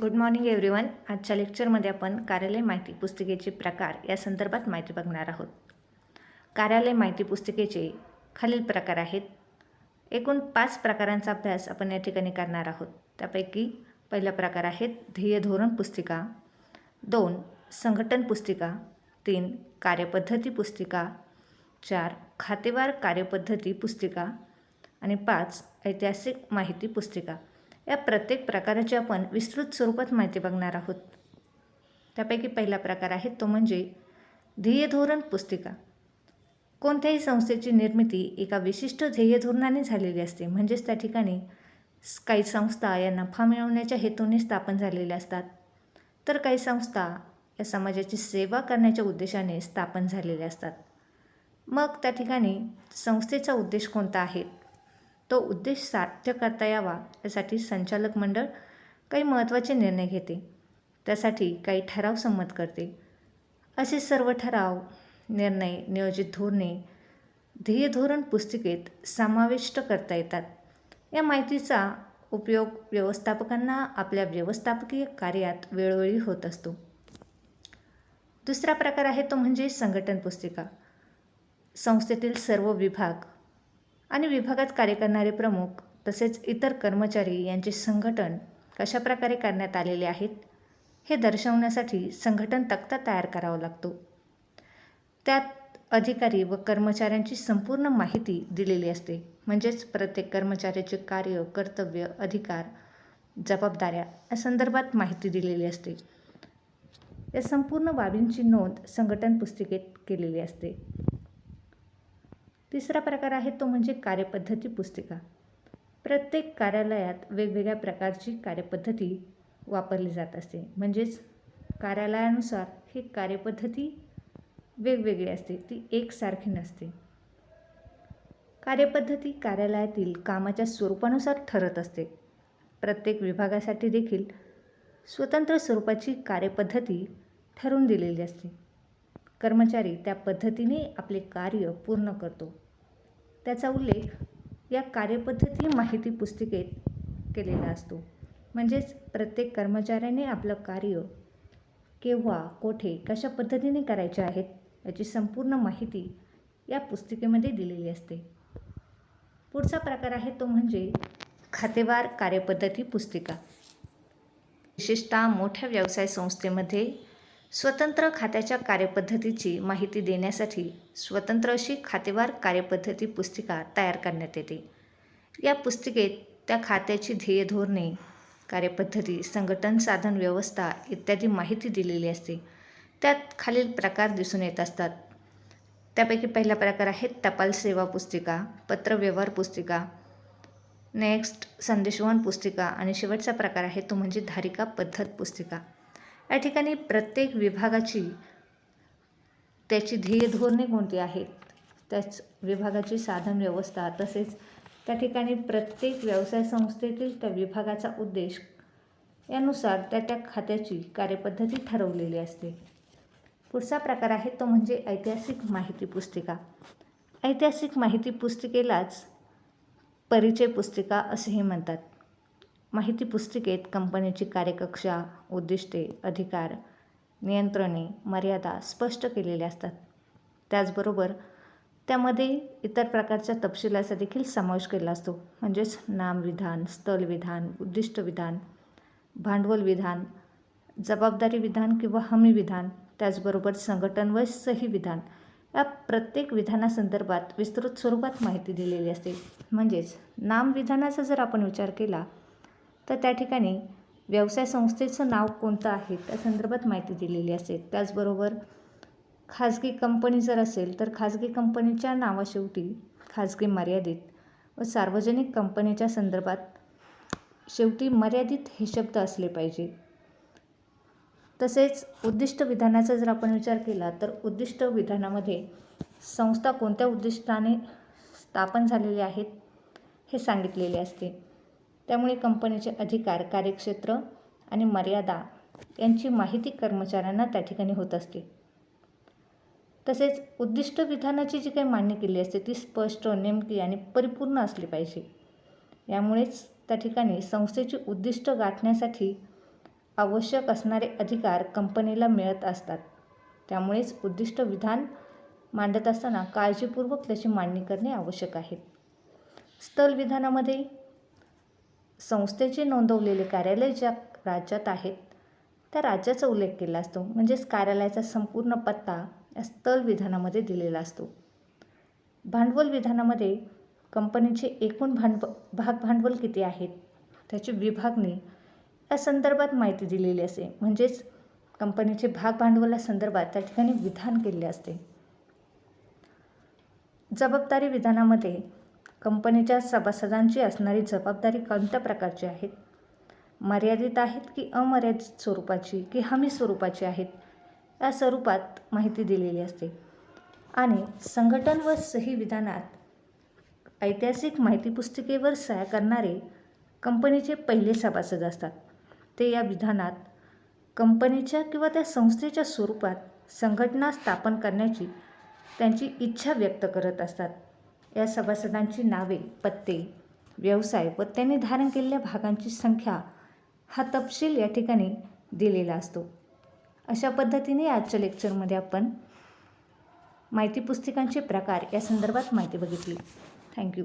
Good morning everyone आजच्या लेक्चरमध्ये आपण कार्यालय माहिती पुस्तिकेचे प्रकार या संदर्भात माहिती बघणार आहोत. कार्यालय माहिती पुस्तिकेचे खालील प्रकार आहेत. एकूण पाच प्रकारांचा अभ्यास आपण या ठिकाणी करणार आहोत. त्यापैकी पहिला प्रकार आहे ध्येय धोरण पुस्तिका. दोन संघटन पुस्तिका. तीन कार्यपद्धती पुस्तिका. चार खातेवार कार्यपद्धती पुस्तिका. आणि पाच ऐतिहासिक माहिती पुस्तिका. या प्रत्येक प्रकाराची आपण विस्तृत स्वरूपात माहिती बघणार आहोत. त्यापैकी पहिला प्रकार आहे तो म्हणजे ध्येयधोरण पुस्तिका. कोणत्याही संस्थेची निर्मिती एका विशिष्ट ध्येयधोरणाने झालेली असते. म्हणजेच त्या ठिकाणी काही संस्था या नफा मिळवण्याच्या हेतूने स्थापन झालेल्या असतात. तर काही संस्था या समाजाची सेवा करण्याच्या उद्देशाने स्थापन झालेल्या असतात. मग त्या ठिकाणी संस्थेचा उद्देश कोणता आहे? तो उद्देश साध्य करता यावा यासाठी संचालक मंडळ काही महत्त्वाचे निर्णय घेते. त्यासाठी काही ठराव संमत करते. असे सर्व ठराव निर्णय नियोजित धोरणे ध्येय धोरण पुस्तिकेत समाविष्ट करता येतात. या माहितीचा उपयोग व्यवस्थापकांना आपल्या व्यवस्थापकीय कार्यात वेळोवेळी होत असतो. दुसरा प्रकार आहे तो म्हणजे संघटन पुस्तिका. संस्थेतील सर्व विभाग आणि विभागात कार्य करणारे प्रमुख तसेच इतर कर्मचारी यांचे संघटन कशाप्रकारे करण्यात आलेले आहेत हे दर्शवण्यासाठी संघटन तक्ता तयार करावा लागतो. त्यात अधिकारी व कर्मचाऱ्यांची संपूर्ण माहिती दिलेली असते. म्हणजेच प्रत्येक कर्मचाऱ्याचे कार्य कर्तव्य अधिकार जबाबदाऱ्या या संदर्भात माहिती दिलेली असते. या संपूर्ण बाबींची नोंद संघटन पुस्तिकेत केलेली असते. तिसरा प्रकार आहे तो म्हणजे कार्यपद्धती पुस्तिका. प्रत्येक कार्यालयात वेगवेगळ्या प्रकारची कार्यपद्धती वापरली जात असते. म्हणजेच कार्यालयानुसार ही कार्यपद्धती वेगवेगळी असते. ती एकसारखी नसते. कार्यपद्धती कार्यालयातील कामाच्या स्वरूपानुसार ठरत असते. प्रत्येक विभागासाठी देखील स्वतंत्र स्वरूपाची कार्यपद्धती ठरवून दिलेली असते. कर्मचारी त्या पद्धतीने आपले कार्य पूर्ण करतो. त्याचा उल्लेख या कार्यपद्धती माहिती पुस्तिकेत केलेला असतो. म्हणजेच प्रत्येक कर्मचाऱ्याने आपलं कार्य केव्हा कोठे कशा पद्धतीने करायचे आहेत याची संपूर्ण माहिती या पुस्तिकेमध्ये दिलेली असते. पुढचा प्रकार आहे तो म्हणजे खातेवार कार्यपद्धती पुस्तिका. विशेषतः मोठ्या व्यवसाय संस्थेमध्ये स्वतंत्र खात्याच्या कार्यपद्धतीची माहिती देण्यासाठी स्वतंत्र अशी खातेवार कार्यपद्धती पुस्तिका तयार करण्यात येते. या पुस्तिकेत त्या खात्याची ध्येय धोरणे कार्यपद्धती संघटन साधन व्यवस्था इत्यादी माहिती दिलेली असते. त्यात खालील प्रकार दिसून येत असतात. त्यापैकी पहिला प्रकार आहे टपाल सेवा पुस्तिका पत्रव्यवहार पुस्तिका नेक्स्ट संदेशवहन पुस्तिका आणि शेवटचा प्रकार आहे तो म्हणजे धारिका पद्धत पुस्तिका. या ठिकाणी प्रत्येक विभागाची त्याची ध्येय धोरणे कोणती आहेत? त्याच विभागाची साधन व्यवस्था तसेच त्या ठिकाणी प्रत्येक व्यवसाय संस्थेतील त्या विभागाचा उद्देश यानुसार त्या त्या खात्याची कार्यपद्धती ठरवलेली असते. पुढचा प्रकार आहे तो म्हणजे ऐतिहासिक माहिती पुस्तिका. ऐतिहासिक माहिती पुस्तिकेलाच परिचय पुस्तिका असेही म्हणतात. माहिती पुस्तिकेत कंपनीची कार्यकक्षा उद्दिष्टे अधिकार नियंत्रणे मर्यादा स्पष्ट केलेल्या असतात. त्याचबरोबर त्यामध्ये इतर प्रकारच्या तपशिलाचा देखील समावेश केला असतो. म्हणजेच नामविधान स्थलविधान उद्दिष्ट विधान भांडवल विधान जबाबदारी विधान किंवा हमी विधान त्याचबरोबर संघटन व सही विधान या प्रत्येक विधानासंदर्भात विस्तृत स्वरूपात माहिती दिलेली असते. म्हणजेच नामविधानाचा जर आपण विचार केला तर त्या ठिकाणी व्यवसाय संस्थेचं नाव कोणतं आहे? त्या संदर्भात माहिती दिलेली असेल. त्याचबरोबर खाजगी कंपनी जर असेल तर खाजगी कंपनीच्या नावाशेवटी खाजगी मर्यादित व सार्वजनिक कंपनीच्या संदर्भात शेवटी मर्यादित हे शब्द असले पाहिजे. तसेच उद्दिष्ट विधानाचा जर आपण विचार केला तर उद्दिष्ट विधानामध्ये संस्था कोणत्या उद्दिष्टाने स्थापन झालेले आहेत हे सांगितलेले असते. त्यामुळे कंपनीचे अधिकार कार्यक्षेत्र आणि मर्यादा यांची माहिती कर्मचाऱ्यांना त्या ठिकाणी होत असते. तसेच उद्दिष्ट विधानाची जी काही मान्य केली असते ती स्पष्ट नेमकी आणि परिपूर्ण असली पाहिजे. यामुळेच त्या ठिकाणी संस्थेची उद्दिष्ट गाठण्यासाठी आवश्यक असणारे अधिकार कंपनीला मिळत असतात. त्यामुळेच उद्दिष्ट विधान मांडत असताना काळजीपूर्वक त्याची मांडणी करणे आवश्यक आहे. स्थल विधानामध्ये संस्थेचे नोंदवलेले कार्यालय ज्या राज्यात आहेत त्या राज्याचा उल्लेख केला असतो. म्हणजेच कार्यालयाचा संपूर्ण पत्ता या स्थल विधानामध्ये दिलेला असतो. भांडवल विधानामध्ये कंपनीचे एकूण भांडव भाग भांडवल किती आहेत? त्याची विभागणी या संदर्भात माहिती दिलेली असते म्हणजेच कंपनीचे भाग भांडवलासंदर्भात त्या ठिकाणी विधान केले असते. जबाबदारी विधानामध्ये कंपनीच्या सभासदांची असणारी जबाबदारी कोणत्या प्रकारची आहेत मर्यादित आहेत की अमर्यादित स्वरूपाची की हमी स्वरूपाची आहेत? या स्वरूपात माहिती दिलेली असते. आणि संघटन व सही विधानात ऐतिहासिक माहिती पुस्तिकेवर सह्या करणारे कंपनीचे पहिले सभासद असतात. ते या विधानात कंपनीच्या किंवा त्या संस्थेच्या स्वरूपात संघटना स्थापन करण्याची त्यांची इच्छा व्यक्त करत असतात. या सभासदांची नावे पत्ते व्यवसाय व त्यांनी धारण केलेल्या भागांची संख्या हा तपशील या ठिकाणी दिलेला असतो. अशा पद्धतीने आजच्या लेक्चरमध्ये आपण माहिती पुस्तिकांचे प्रकार या संदर्भात माहिती बघितली. थँक्यू.